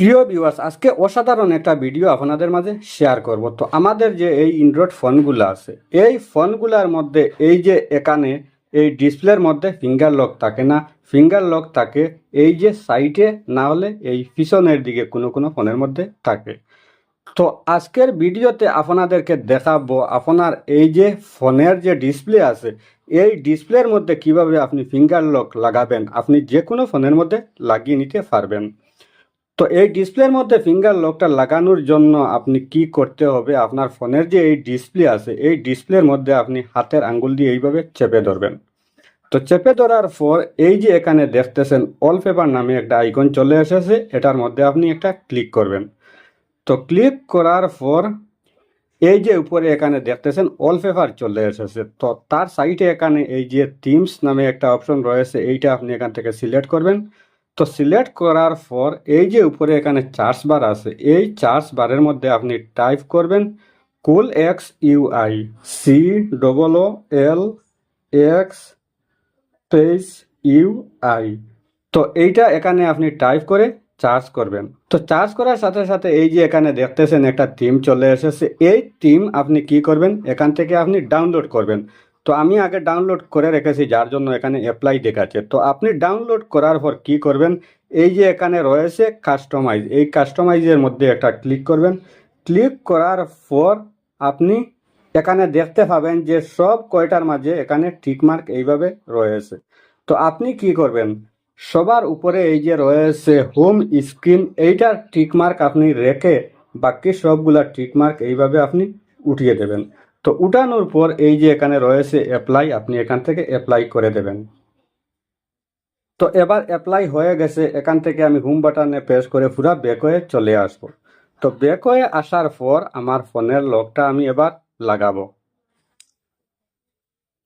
প্রিয় ভিউয়ার্স আজকে অসাধারণ একটা ভিডিও আপনাদের মাঝে শেয়ার করব। তো আমাদের যে এই অ্যান্ড্রয়েড ফোনগুলো আছে, এই ফোনগুলোর মধ্যে, এই যে এখানে এই ডিসপ্লের মধ্যে ফিঙ্গার লক থাকে না? ফিঙ্গার লক থাকে, এই যে সাইডে না হলে এই পিছনের দিকে কোনো কোনো ফোনের মধ্যে থাকে। তো আজকের ভিডিওতে আপনাদেরকে দেখাবো আপনার এই যে ফোনের যে ডিসপ্লে আছে, এই ডিসপ্লের মধ্যে কীভাবে আপনি ফিঙ্গার লক লাগাবেন? আপনি যে কোনো ফোনের মধ্যে লাগিয়ে নিতে পারবেন। তো এই ডিসপ্লের মধ্যে ফিঙ্গার লকটা লাগানোর জন্য আপনি কি করতে হবে? আপনার ফোনের যে এই ডিসপ্লে আছে, এই ডিসপ্লের মধ্যে আপনি হাতের আঙ্গুল দিয়ে এইভাবে চেপে ধরবেন। তো চেপে ধরার পর এই যে এখানে দেখতেছেন পেপার নামে একটা আইকন চলে এসেছে, এটার মধ্যে আপনি একটা ক্লিক করবেন। তো ক্লিক করার পর এই যে উপরে এখানে দেখতেছেন পেপার চলে এসেছে। তো তার সাইডে এখানে এই যে থিমস নামে একটা অপশন রয়েছে, এইটা আপনি এখান থেকে সিলেক্ট করবেন। তো সিলেক্ট করার পর এই যে উপরে এখানে চার্জ বার আছে, এই চার্জ বারের মধ্যে আপনি টাইপ করবেন cool X UI C double O L X space UI তো এইটা এখানে আপনি টাইপ করে চার্জ করবেন। তো চার্জ করার সাথে সাথে এই যে এখানে দেখতেছেন একটা থিম চলে এসেছে, এই থিম আপনি কি করবেন, এখান থেকে আপনি ডাউনলোড করবেন। তো আমি আগে ডাউনলোড করে রেখেছি, যার জন্য এখানে অ্যাপ্লাই দেখাচ্ছে। তো আপনি ডাউনলোড করার পর কি করবেন? এই যে এখানে রয়েছে কাস্টমাইজ এই কাস্টমাইজের মধ্যে একটা ক্লিক করবেন। ক্লিক করার পর আপনি এখানে দেখতে পাবেন যে সব কয়টার মাঝে এখানে টিকমার্ক এইভাবে রয়েছে। তো আপনি কি করবেন? সবার উপরে এই যে রয়েছে হোম স্ক্রিন এইটার টিকমার্ক আপনি রেখে বাকি সবগুলা টিকমার্ক এইভাবে আপনি উঠিয়ে দেবেন। তো উঠানোর পর এই যে এখানে রয়েছে অ্যাপ্লাই আপনি এখান থেকে অ্যাপ্লাই করে দেবেন। তো এবার অ্যাপ্লাই হয়ে গেছে, এখান থেকে আমি হোম বাটনে প্রেস করে পুরো ব্যাক হয়ে চলে আসব। তো ব্যাক হয়ে আসার পর আমার ফোনের লকটা আমি এবার লাগাবো।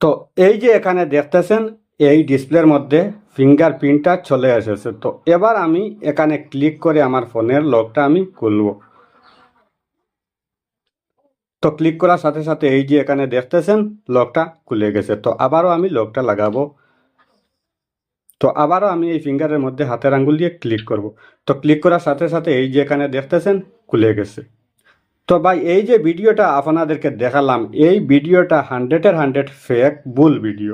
তো এই যে এখানে দেখতেছেন, এই ডিসপ্লের মধ্যে ফিঙ্গারপ্রিন্টটা চলে এসেছে। তো এবার আমি এখানে ক্লিক করে আমার ফোনের লকটা আমি খুলব। তো ক্লিক করার সাথে সাথে এই যে এখানে দেখতেছেন লকটা খুলে গেছে। তো আবারও আমি লকটা লাগাবো। তো আবারও আমি এই ফিঙ্গারের মধ্যে হাতের আঙ্গুল দিয়ে ক্লিক করব। তো ক্লিক করার সাথে সাথে এই যে এখানে দেখতেছেন, খুলে গেছে। তো ভাই, এই যে ভিডিওটা আপনাদেরকে দেখালাম, এই ভিডিওটা হান্ড্রেডের হান্ড্রেড ফেক ভুল ভিডিও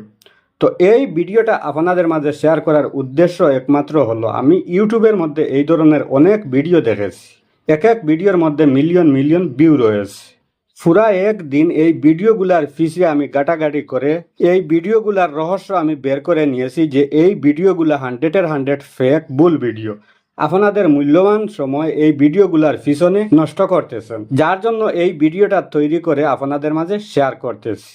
তো এই ভিডিওটা আপনাদের মাঝে শেয়ার করার উদ্দেশ্য একমাত্র হলো, আমি ইউটিউবের মধ্যে এই ধরনের অনেক ভিডিও দেখেছি। এক এক ভিডিওর মধ্যে মিলিয়ন মিলিয়ন ভিউ রয়েছে। পুরা একদিন এই ভিডিওগুলার ফিসে আমি গাটাগাটি করে এই ভিডিওগুলার রহস্য আমি বের করে নিয়েছি যে এই ভিডিওগুলা হান্ড্রেডের হান্ড্রেড ফেক ভুল ভিডিও আপনাদের মূল্যবান সময় এই ভিডিওগুলার পিছনে নষ্ট করতেছেন। যার জন্য এই ভিডিওটা তৈরি করে আপনাদের মাঝে শেয়ার করতেছি।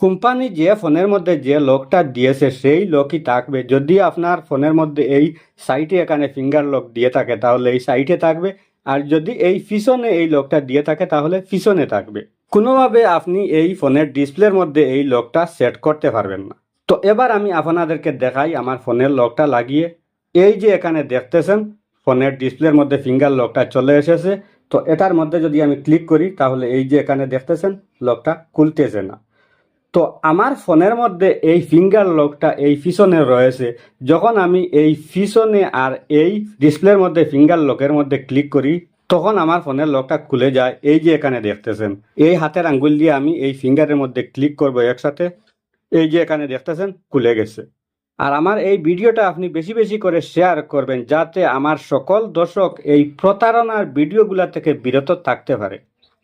কোম্পানি যে ফোনের মধ্যে যে লকটা দিয়েছে, সেই লকই থাকবে। যদি আপনার ফোনের মধ্যে এই সাইটে এখানে ফিঙ্গার লক দিয়ে থাকে, তাহলে এই সাইটে থাকবে আর যদি এই পিছনে এই লকটা দিয়ে থাকে, তাহলে পিছনে থাকবে। কোনোভাবে আপনি এই ফোনের ডিসপ্লের মধ্যে এই লকটা সেট করতে পারবেন না। তো এবার আমি আপনাদেরকে দেখাই আমার ফোনের লকটা লাগিয়ে। এই যে এখানে দেখতেছেন, ফোনের ডিসপ্লের মধ্যে ফিঙ্গার লকটা চলে এসেছে। তো এটার মধ্যে যদি আমি ক্লিক করি, তাহলে এই যে এখানে দেখতেছেন, লকটা খুলতেছে না। তো আমার ফোনের মধ্যে এই ফিঙ্গার লকটা এই পিছনে রয়েছে। যখন আমি এই পিছনে আর এই ডিসপ্লের মধ্যে ফিঙ্গার লকের মধ্যে ক্লিক করি, তখন আমার ফোনের লকটা খুলে যায়। এই যে এখানে দেখতেছেন, এই হাতের আঙ্গুল দিয়ে আমি এই ফিঙ্গারের মধ্যে ক্লিক করব একসাথে। এই যে এখানে দেখতেছেন, খুলে গেছে। আর আমার এই ভিডিওটা আপনি বেশি বেশি করে শেয়ার করবেন, যাতে আমার সকল দর্শক এই প্রতারণার ভিডিওগুলা থেকে বিরত থাকতে পারে।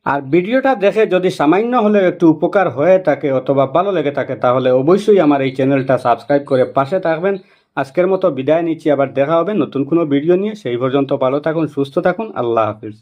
আর ভিডিওটা দেখে যদি সামান্য হলেও একটু উপকার হয়ে থাকে অথবা ভালো লেগে থাকে, তাহলে অবশ্যই আমার এই চ্যানেলটা সাবস্ক্রাইব করে পাশে থাকবেন। আজকের মতো বিদায় নিচ্ছি, আবার দেখা হবে নতুন কোনো ভিডিও নিয়ে। সেই পর্যন্ত ভালো থাকুন, সুস্থ থাকুন। আল্লাহ হাফিজ।